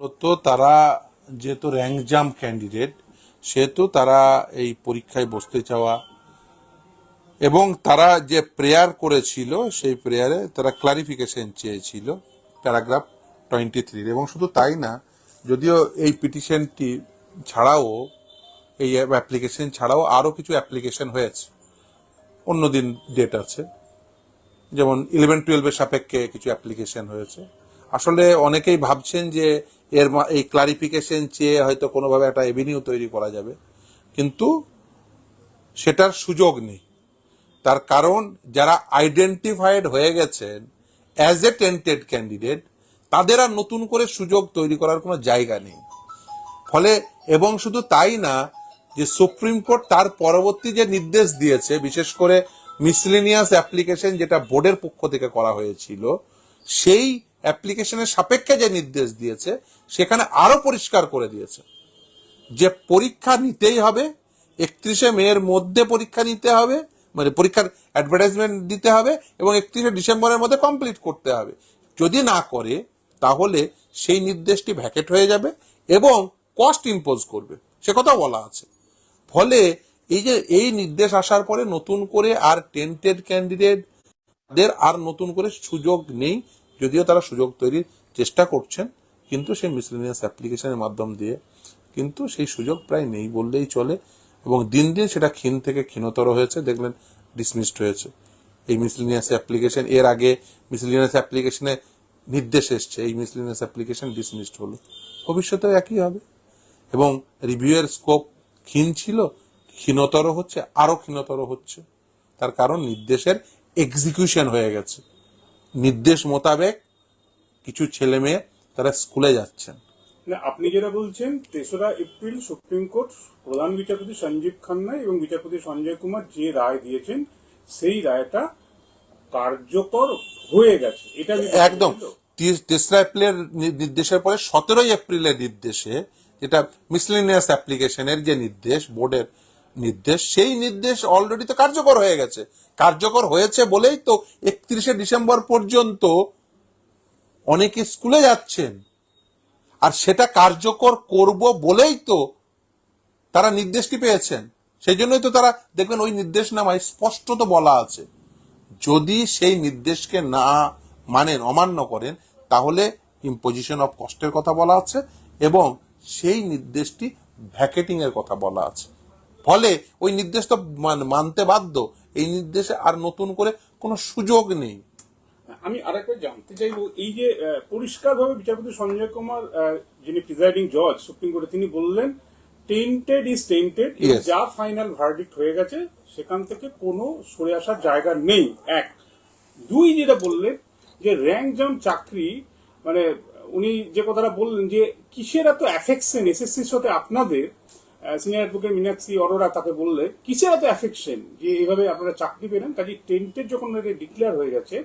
মূলত তারা যেহেতু র্যাঙ্ক জাম্প ক্যান্ডিডেট সেহেতু তারা এই পরীক্ষায় বসতে চাওয়া এবং তারা যে প্রেয়ার করেছিল, সেই প্রেয়ারে তারা ক্লারিফিকেশন চেয়েছিল প্যারাগ্রাফ টোয়েন্টি থ্রি এবং শুধু তাই না, যদিও এই পিটিশনটি ছাড়াও, এই অ্যাপ্লিকেশন ছাড়াও আরও কিছু অ্যাপ্লিকেশন হয়েছে। অন্যদিন ডেট আছে। যেমন ইলেভেন টুয়েলভের সাপেক্ষে কিছু অ্যাপ্লিকেশন হয়েছে। আসলে অনেকেই ভাবছেন যে এর এই ক্লারিফিকেশন চেয়ে হয়তো কোনোভাবে একটা এভিনিউ তৈরি করা যাবে। কিন্তু সেটার সুযোগ নেই। তার কারণ যারা আইডেন্টিফাইড হয়ে গেছেন অ্যাজ এ টেন্টেড ক্যান্ডিডেট তাদের আর নতুন করে সুযোগ তৈরি করার কোনো জায়গা নেই। ফলে এবং শুধু তাই না, যে সুপ্রিম কোর্ট তার পরবর্তী যে নির্দেশ দিয়েছে, বিশেষ করে মিসলিনিয়াস অ্যাপ্লিকেশন যেটা বোর্ডের পক্ষ থেকে করা হয়েছিল, সেই অ্যাপ্লিকেশনের সাপেক্ষে যে নির্দেশ দিয়েছে, সেখানে আরও পরিষ্কার করে দিয়েছে। যে পরীক্ষা নিতেই হবে, একত্রিশে মেয়ের মধ্যে পরীক্ষা নিতে হবে মানে পরীক্ষার অ্যাডভার্টাইজমেন্ট দিতে হবে এবং একত্রিশে ডিসেম্বরের মধ্যে কমপ্লিট করতে হবে। যদি না করে, তাহলে সেই নির্দেশটি ভ্যাকেট হয়ে যাবে এবং কস্ট ইম্পোজ করবে। সে কথা বলা আছে। ফলে এই যে, এই নির্দেশ আসার পরে নতুন করে আর টেন্টেড ক্যান্ডিডেট দের আর নতুন করে সুযোগ নেই। যদিও তারা সুযোগ তৈরির চেষ্টা করছেন, কিন্তু সেই মিসলেনিয়াস অ্যাপ্লিকেশনের মাধ্যম দিয়ে কিন্তু সেই সুযোগ প্রায় নেই বললেই চলে এবং দিন দিন সেটা ক্ষীণ থেকে ক্ষীণতর হয়েছে, দেখলেন ডিসমিসড হয়েছে। এই মিসলিনিয়াস অ্যাপ্লিকেশন এর আগে মিসলিনিয়াস অ্যাপ্লিকেশনে নির্দেশ এসছে, এই মিসলিনিয়াস অ্যাপ্লিকেশন ডিসমিসড হলো। ভবিষ্যতেও একই হবে। এবং রিভিউয়ের স্কোপ ক্ষীণ ছিল, ক্ষীণতর হচ্ছে, আরও ক্ষীণতর হচ্ছে। তার কারণ নির্দেশের এক্সিকিউশন হয়ে গেছে। নির্দেশ মোতাবেক কিছু ছেলে মেয়ে তারা স্কুলে যাচ্ছেন। না আপনি যেটা বলছেন তেসরা এপ্রিল সুপ্রিম কোর্ট প্রধান বিচারপতি সঞ্জীব খান্না এবং বিচারপতি সঞ্জয় কুমার যে রায় দিয়েছেন সেই রায়টা কার্যকর হয়ে গেছে। এটা একদম। তেসরা এপ্রিলের নির্দেশের পরে সতেরোই এপ্রিলের নির্দেশে যেটা মিসলিনিয়াস অ্যাপ্লিকেশনের যে নির্দেশ বোর্ডের নির্দেশ সেই নির্দেশ অলরেডি তো কার্যকর হয়ে গেছে। কার্যকর হয়েছে বলেই তো একত্রিশে ডিসেম্বর পর্যন্ত অনেকে স্কুলে যাচ্ছেন। আর সেটা কার্যকর করব বলেই তো তারা নির্দেশটি পেয়েছেন। সেই জন্যই তো তারা, দেখবেন ওই নির্দেশনামায় স্পষ্টত বলা আছে। যদি সেই নির্দেশকে না মানেন, অমান্য করেন, তাহলে ইম্পোজিশন অফ কস্টের কথা বলা আছে এবং সেই নির্দেশটি ভ্যাকেটিং এর কথা বলা আছে। ফলে ওই নির্দেশ তো মান- মানতে বাধ্য। এই নির্দেশে আর নতুন করে কোনো সুযোগ নেই। আমি আরেকবার জানতে চাইব এই যে পরিষ্কারভাবে বিচারপতি সঞ্জয় কুমার যিনি প্রিজাইডিং জজ সুপ্রিম কোর্টে তিনি বললেন টেন্টেড ইজ টেন্টেড যা ফাইনাল ভার্ডিক্ট হয়ে গেছে সেখান থেকে কোনো সরে আসার জায়গা নেই। এক। দুই যেটা বললেন যে র্যাঙ্ক জাম চাকরি মানে উনি যে কথাটা বললেন যে কিসের এত অ্যাফেকশন এসএসসির সাথে আপনাদের সিনিয়র অ্যাডভোকেট মীনাক্ষী অরোরা তাকে বললে কিসের এত অ্যাফেকশন যে এইভাবে আপনারা চাকরি পেলেন? কাজে টেন্টেড যখন ডিক্লেয়ার হয়ে গেছে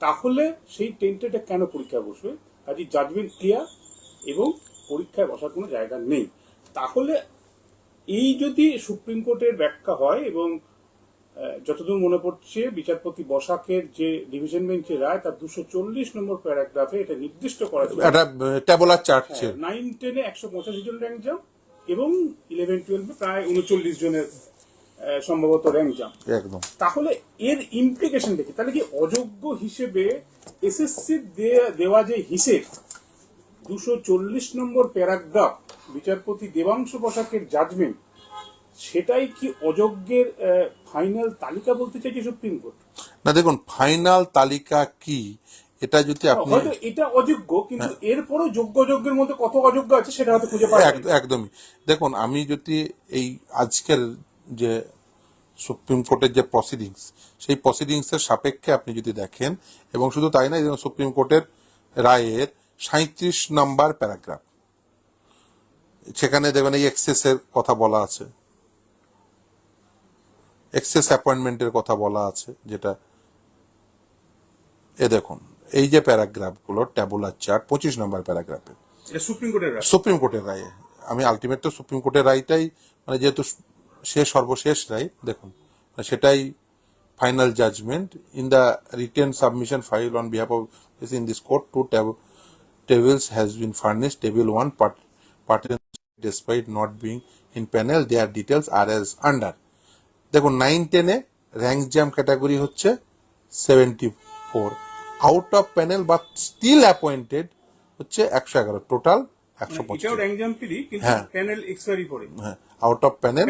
তাহলে সেই টেন্টেডে কেন পরীক্ষা বসবে? কাজে জাজমেন্ট ক্লিয়ার এবং পরীক্ষায় বসার কোনো জায়গা নেই। তাহলে এই যদি সুপ্রিম কোর্টের ব্যাখ্যা হয় এবং যতদূর মনে পড়ছে বিচারপতি বসাকের যে ডিভিশন বেঞ্চের রায় তার দুশো চল্লিশ নম্বর প্যারাগ্রাফে এটা নির্দিষ্ট করা ছিল চার্ট ছিল। নাইন টেনে একশো পঁচাশি জন র্যাঙ্ক জাম এবং ইলেভেন টুয়েলভে প্রায় উনচল্লিশ জনের সম্ভবত র্যাঙ্ক জাম একদম। তাহলে এর ইমপ্লিকেশন দেখি। তাহলে কি অযোগ্য হিসেবে এসএসসি দেওয়া যে হিসেব দুশো চল্লিশ নম্বর প্যারাগ্রাফ বিচারপতি দেবাংশু বসাকের জাজমেন্ট সেটাই কি অযোগ্যের ফাইনাল তালিকা বলতে চাইছে সুপ্রিম কোর্ট না দেখুন ফাইনাল তালিকা কি? এটা যদি আপনি হয়তো এটা অযোগ্য কিন্তু এরপরও যোগ্য যোগ্যের মধ্যে কত অযোগ্য আছে সেটা হয়তো খুঁজে পাওয়া এক- একদমই। দেখুন আমি যদি এই আজকের যে সুপ্রিম কোর্টের যে প্রসিডিংস সেই প্রসিডিংস এর সাপেক্ষে আপনি যদি দেখেন এবং শুধু তাই না সুপ্রিম কোর্টের রায়ের সাঁত্রিশ নাম্বার প্যারাগ্রাফ সেখানে দেখবেন এই এক্সেসের কথা বলা আছে। এক্সেস অ্যাপয়েন্টমেন্টের কথা বলা আছে যেটা এ দেখুন। এই যে প্যারাগ্রাফগুলো ট্যাবুলার চার্ট পঁচিশ নম্বর প্যারাগ্রাফে সুপ্রিম কোর্টের সুপ্রিম কোর্টের রায়ে আমি আলটিমেট তো সুপ্রিম কোর্টের রায়টাই মানে যেহেতু শেষ সর্বশেষ রায় দেখুন মানে সেটাই final judgement in the written submission file on behalf of in this court to tables has been furnished. Table 1 part, participants despite not being in panel, their details are as under. দেখুন nine টেনে rank jump category হচ্ছে seventy four out of panel বা still appointed হচ্ছে একশো এগারো total একশো মানে পঁচিশ। হ্যাঁ। প্যানেল এক্সপায়ারি করে হ্যাঁ out of panel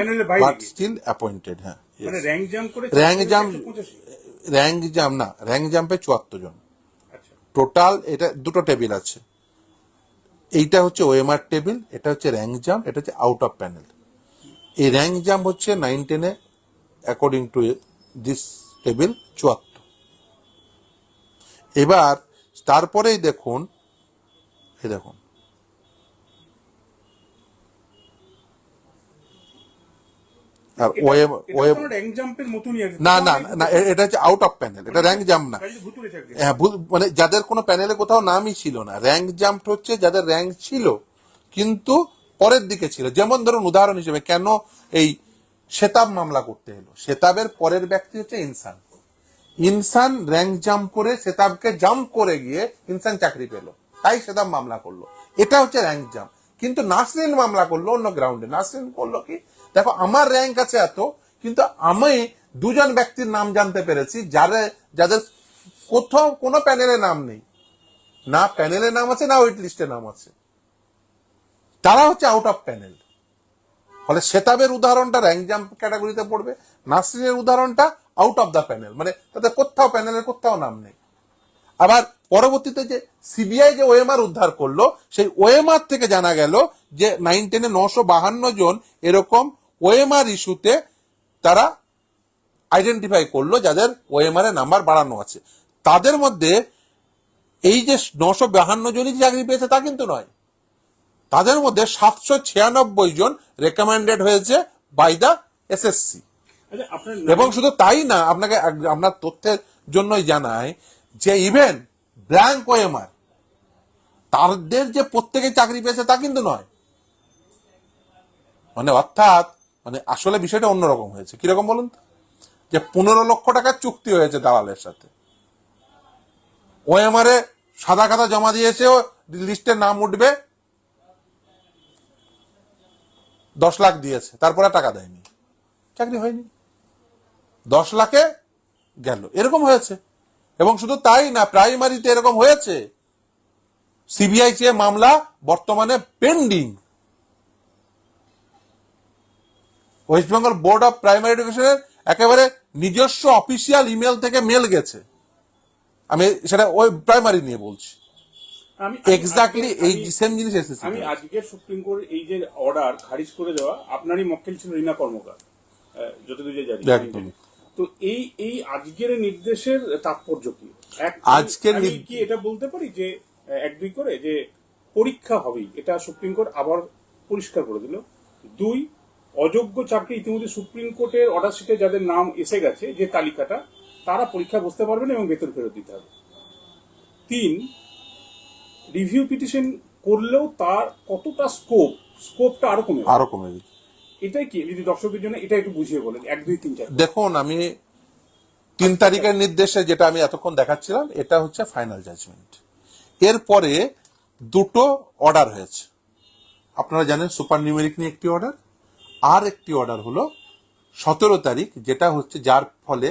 but still appointed হ্যাঁ মানে র্যাঙ্ক জাম্প করে র্যাঙ্ক জাম্প 185 র্যাঙ্ক জাম না র্যাঙ্ক জাম্পে চুয়াত্তর জন। আচ্ছা। টোটাল এটা দুটো টেবিল আছে। এইটা হচ্ছে ওএমআর টেবিল এটা হচ্ছে র্যাঙ্ক জাম্প এটা হচ্ছে আউট অফ প্যানেল এই র্যাঙ্ক জাম্প হচ্ছে নাইন টেনে অ্যাকর্ডিং টু দিস টেবিল চুয়াত্তর। এবার তারপরেই দেখুন এই দেখুন। আর আর কি। না না না এটা হচ্ছে আউট অফ প্যানেল এটা র্যাঙ্ক জাম্প না। হ্যাঁ মানে যাদের কোনো প্যানেলে কোথাও নামই ছিল না র্যাঙ্ক জাম্প হচ্ছে যাদের র্যাঙ্ক ছিল কিন্তু পরের দিকে ছিল। যেমন ধরুন উদাহরণ হিসেবে কেন এই সেতাব মামলা করতে এলো? সেতাবের পরের ব্যক্তি হচ্ছে ইনসান। ইনসান র্যাঙ্ক জাম্প করে সেতাবকে জাম্প করে গিয়ে ইনসান চাকরি পেল। তাই সেতাব মামলা করল। এটা হচ্ছে র্যাঙ্ক জাম্প কিন্তু নাসরিন মামলা করল অন্য গ্রাউন্ডে নাসরিন করল কি? দেখো, আমার র্যাঙ্ক আছে এত, কিন্তু আমি দুজন ব্যক্তির নাম জানতে পেরেছি যারা, যাদের কোথাও কোনো প্যানেলে নাম নেই। না প্যানেলে নাম আছে, না ওয়েট লিস্টে নাম আছে। তারা হচ্ছে আউট অফ প্যানেল ফলে সেতাবের উদাহরণটা র্যাঙ্ক জাম্প ক্যাটাগরিতে পড়বে, নাসরিনের উদাহরণটা আউট অফ দ্য প্যানেল মানে তাদের কোথাও প্যানেলের কোথাও নাম নেই। আবার পরবর্তীতে যে সিবিআই যে ওএমআর উদ্ধার করল, সেই ওএমআর থেকে জানা গেল যে নাইন টেনে নশো বাহান্ন জন এরকম ওএমআর ইস্যুতে তারা আইডেন্টিফাই করল, যাদের ওএমআর এর নাম্বার বাড়ানো আছে। তাদের মধ্যে এই যে নশো বাহান্ন জনই চাকরি পেয়েছে তা কিন্তু নয়। তাদের মধ্যে সাতশো ছিয়ানব্বই জন রেকমেন্ডেড হয়েছে বাই দ্য এসএসসি এবং শুধু তাই না, আপনাকে আপনার তথ্যের জন্যই জানাই যে ইভেন ব্ল্যাঙ্ক ওএমআর তাদের যে প্রত্যেকে চাকরি পেয়েছে তা কিন্তু নয়। মানে অর্থাৎ মানে আসলে বিষয়টা অন্যরকম হয়েছে। কীরকম বলুন তো? যে পনেরো লক্ষ টাকার চুক্তি হয়েছে দালালের সাথে। ওএমআর এ সাদা খাতা জমা দিয়েছেও লিস্টে নাম উঠবে, দশ লাখ দিয়েছে, তারপরে টাকা দেয়নি। চাকরি হয়নি। দশ লাখে গেল। এরকম হয়েছে। এবং শুধু তাই না প্রাইমারিতে এরকম হয়েছে। সিবিআই চেয়ে মামলা বর্তমানে pending. West Bengal board of primary এডুকেশনের একেবারে নিজস্ব অফিসিয়াল ইমেল থেকে মেল গেছে। আমি সেটা ওই প্রাইমারি নিয়ে বলছি। আমি এক্স্যাক্টলি এই সেম জিনিস এসেছে। আমি আজকের সুপ্রিম কোর্টের এই যে অর্ডার খারিজ করে দেওয়া আপনারই মক্কেল ছিল রিনা কর্মকার। যতদূর জানি। তো এই এই আজকের নির্দেশের তাৎপর্য কি? আজকের কি এটা বলতে পারি যে এক দুই করে যে পরীক্ষা হবেই? এটা সুপ্রিম কোর্ট আবার পরিষ্কার করে দিল। দুই অযোগ্য চাকরি ইতিমধ্যে সুপ্রিম কোর্টের অর্ডার শিটে যাদের নাম এসে গেছে যে তালিকাটা তারা পরীক্ষা বসতে পারবেন এবং বেতন ফেরত দিতে হবে। তিন রিভিউ পিটিশন করলেও তার কতটা স্কোপ স্কোপটা আরও কমে। আরও কমে গেছে এটাই কি? যদি দর্শকদের জন্য এটা একটু বুঝিয়ে বলেন। এক, দুই, তিন, চার। দেখুন, আমি তিন তারিখের নির্দেশে যেটা আমি এতক্ষণ দেখাচ্ছিলাম, এটা হচ্ছে ফাইনাল জাজমেন্ট এরপরে দুটো অর্ডার হয়েছে। আপনারা জানেন সুপার নিউমেরিক নিয়ে একটি অর্ডার আর একটি অর্ডার হলো সতেরো তারিখ, যেটা হচ্ছে যার ফলে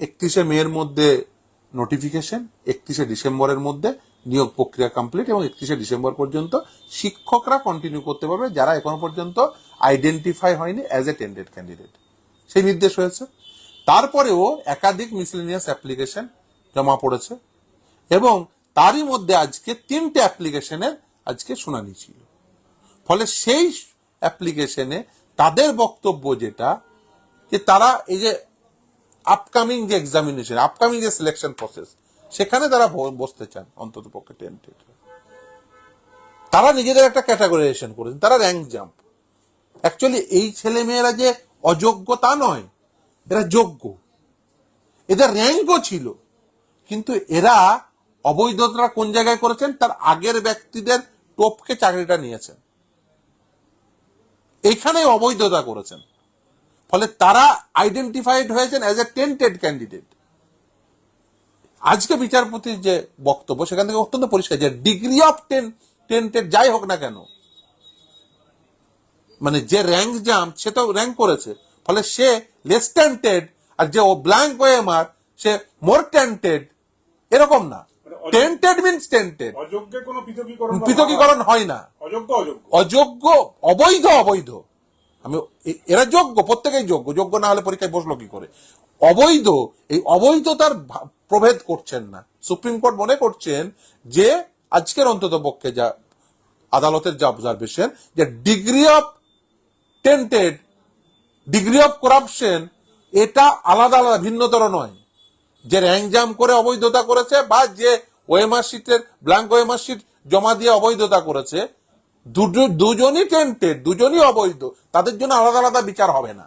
একত্রিশে মের মধ্যে নোটিফিকেশন একত্রিশে ডিসেম্বরের মধ্যে নিয়োগ প্রক্রিয়া কমপ্লিট এবং একত্রিশে ডিসেম্বর পর্যন্ত শিক্ষকরা কন্টিনিউ করতে পারবে যারা এখনও পর্যন্ত আইডেন্টিফাই হয়নি অ্যাজ এ টেন্ডেড ক্যান্ডিডেট সেই নির্দেশ হয়েছে। তারপরেও একাধিক মিসলেনিয়াস অ্যাপ্লিকেশন জমা পড়েছে এবং তারই মধ্যে আজকে তিনটে অ্যাপ্লিকেশনের আজকে শুনানি ছিল। ফলে সেই অ্যাপ্লিকেশনে তাদের বক্তব্য যেটা যে তারা এই যে আপকামিং যে এক্সামিনেশন আপকামিং যে সিলেকশন প্রসেস সেখানে তারা বসতে চান, অন্তত পক্ষে টেন্টেড তারা নিজেদের একটা ক্যাটাগরাইজেশন করেছেন তারা র্যাঙ্ক জাম্প অ্যাকচুয়ালি এই ছেলে মেয়েরা যে অযোগ্য তা নয়, এরা যোগ্য। এদের র্যাঙ্কও ছিল। কিন্তু এরা অবৈধতা কোন জায়গায় করেছেন? তার আগের ব্যক্তিদের টোপকে চাকরিটা নিয়েছেন। এখানে অবৈধতা করেছেন। ফলে তারা আইডেন্টিফাইড হয়েছেন অ্যাজ এ টেন্টেড ক্যান্ডিডেট আজকে বিচারপতির যে বক্তব্য সেখান থেকে অত্যন্ত পরিষ্কার যে ডিগ্রি অফ টেন টেন্টেড যাই হোক না কেন মানে যে র্যাঙ্ক জাম সে তো র্যাঙ্ক করেছে। ফলে সে লেস টেন্টেড আর যে ও ব্ল্যাঙ্ক ওয়েমার সে মোর টেন্টেড এরকম না। টেন্টেড মিনস টেন্টেড পৃথকীকরণ হয় না। অযোগ্য অবৈধ অবৈধ। আমি এরা যোগ্য প্রত্যেকেই যোগ্য। যোগ্য না হলে পরীক্ষায় বসল কি করে? অবৈধ, এই অবৈধতার প্রভেদ করছেন না। সুপ্রিম কোর্ট মনে করছেন যে, আজকের অন্তত পক্ষে যা আদালতের যা অবজারভেশন যে degree of tainted degree of corruption এটা আলাদা আলাদা, ভিন্নতর নয়। যে র্যাঙ্ক জাম করে অবৈধতা করেছে বা যে ওএমআর শিটের ব্ল্যাঙ্ক ওএমআর শিট জমা দিয়ে অবৈধতা করেছে দুজনই টেন্টেড দুজনই অবৈধ, তাদের জন্য আলাদা আলাদা বিচার হবে না।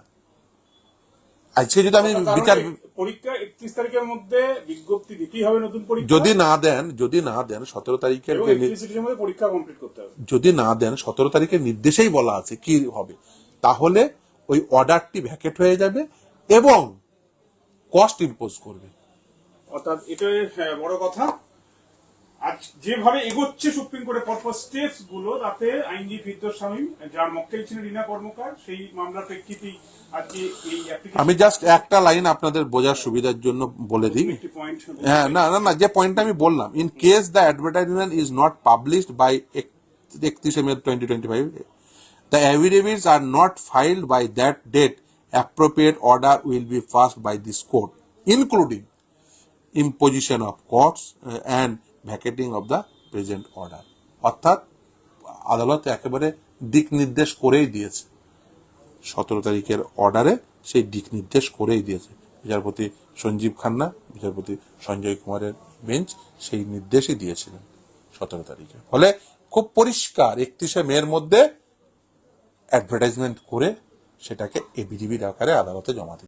আজকে যদি আমি বিচার পরীক্ষা একত্রিশ তারিখের মধ্যে বিজ্ঞপ্তি দিতেই হবে নতুন পরীক্ষা। যদি না দেন যদি না দেন সতেরো তারিখের পরীক্ষা কমপ্লিট করতে হবে। যদি না দেন সতেরো তারিখের নির্দেশেই বলা আছে কি হবে তাহলে ওই অর্ডারটি ভ্যাকেট হয়ে যাবে এবং কস্ট ইম্পোজ করবে। অর্থাৎ এটা হ্যাঁ, বড় কথা। আজ যেভাবে এগোচ্ছে সুপ্রিম কোর্টের পরপর স্টেপসগুলো তাতে আইনজীবী শামীম যার মক্কেল ছিলেন রিনা কর্মকার সেই মামলার application- আমি জাস্ট একটা লাইন আপনাদের বোঝার সুবিধার জন্য বলে দিই। হ্যাঁ না না না যে পয়েন্টটা আমি বললাম in case the advertisement is not published by একত্রিশে May twenty twenty five the affidavits are not filed by that date appropriate order will be passed by this court including imposition of costs uh, and vacating of the present order অর্থাৎ আদালত একেবারে দিক নির্দেশ করেই দিয়েছে। সতেরো তারিখের অর্ডারে সেই দিক নির্দেশ করেই দিয়েছে। বিচারপতি সঞ্জীব খান্না, বিচারপতি সঞ্জয় কুমারের বেঞ্চ সেই নির্দেশই দিয়েছিলেন সতেরো তারিখে। ফলে খুব পরিষ্কার একত্রিশে মের মধ্যে অ্যাডভার্টাইজমেন্ট করে সেটাকে এবিডিবির আকারে আদালতে জমা দিতে